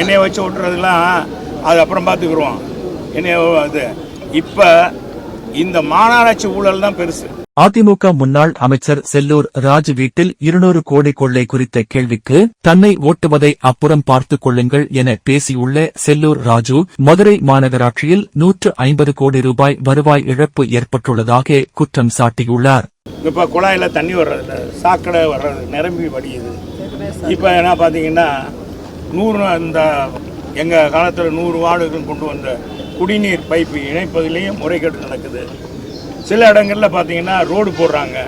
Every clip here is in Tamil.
என்னைய வச்சு விட்டுறதுலாம் அது அப்புறம் பார்த்துக்குருவோம். என்னைய அது. இப்போ இந்த மாநகராட்சி ஊழல் தான் பெருசு. அதிமுக முன்னாள் அமைச்சர் செல்லூர் ராஜு வீட்டில் இருநூறு கோடி கொள்ளை குறித்த கேள்விக்கு தன்னை ஓட்டுவதை அப்புறம் பார்த்துக் கொள்ளுங்கள் என பேசியுள்ள செல்லூர் ராஜு மதுரை மாநகராட்சியில் நூற்று ஐம்பது கோடி ரூபாய் வருவாய் இழப்பு ஏற்பட்டுள்ளதாக குற்றம் சாட்டியுள்ளார். இப்போ குழாயில் தண்ணி வர்றதில்ல சாக்கடை வர்றது நிரம்பி வடியுது. இப்போ என்ன பார்த்தீங்கன்னா நூறு இந்த எங்கள் காலத்தில் நூறு வார்டுகள் கொண்டு வந்த குடிநீர் பைப்பு இணைப்பதிலையும் முறைகேடு நடக்குது. சில இடங்களில் பார்த்தீங்கன்னா ரோடு போடுறாங்க.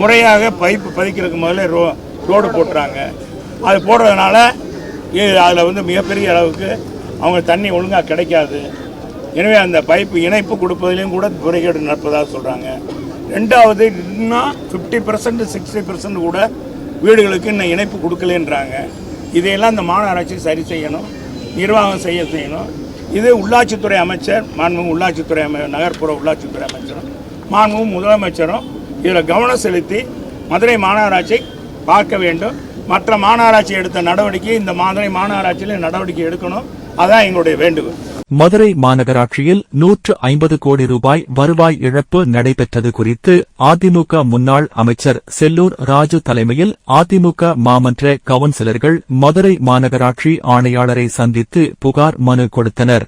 முறையாக பைப்பு பதிக்கிறதுக்கு முதல்ல ரோ ரோடு போட்டுறாங்க. அது போடுறதுனால அதில் வந்து மிகப்பெரிய அளவுக்கு அவங்க தண்ணி ஒழுங்காக கிடைக்காது. எனவே அந்த பைப்பு இணைப்பு கொடுப்பதிலையும் கூட முறைகேடு நடப்பதாக சொல்கிறாங்க ரெண்டாவது இன்னும் ஃபிஃப்டி பர்சன்ட் சிக்ஸ்டி பர்சன்ட் கூட வீடுகளுக்கு இன்னும் இணைப்பு கொடுக்கலன்றாங்க. இதையெல்லாம் இந்த மாநகராட்சி சரி செய்யணும் நிர்வாகம் செய்ய செய்யணும். இது உள்ளாட்சித்துறை அமைச்சர் மாண்புமிகு உள்ளாட்சித்துறை அமை நகர்ப்புற உள்ளாட்சித்துறை அமைச்சரும் மாண்புமிகு முதலமைச்சரும் இதில் கவனம் செலுத்தி மதுரை மாநகராட்சி பார்க்க வேண்டும். மற்ற மாநகராட்சி எடுத்த நடவடிக்கை இந்த மதுரை மாநகராட்சியில் நடவடிக்கை எடுக்கணும். அதான் எங்களுடைய வேண்டுகோள். மதுரை மாநகராட்சியில் நூற்று ஐம்பது கோடி ரூபாய் வருவாய் இழப்பு நடைபெற்றது குறித்து அதிமுக முன்னாள் அமைச்சர் செல்லூர் ராஜு தலைமையில் அதிமுக மாமன்ற கவுன்சிலர்கள் மதுரை மாநகராட்சி ஆணையாளரை சந்தித்து புகார் மனு கொடுத்தனர்.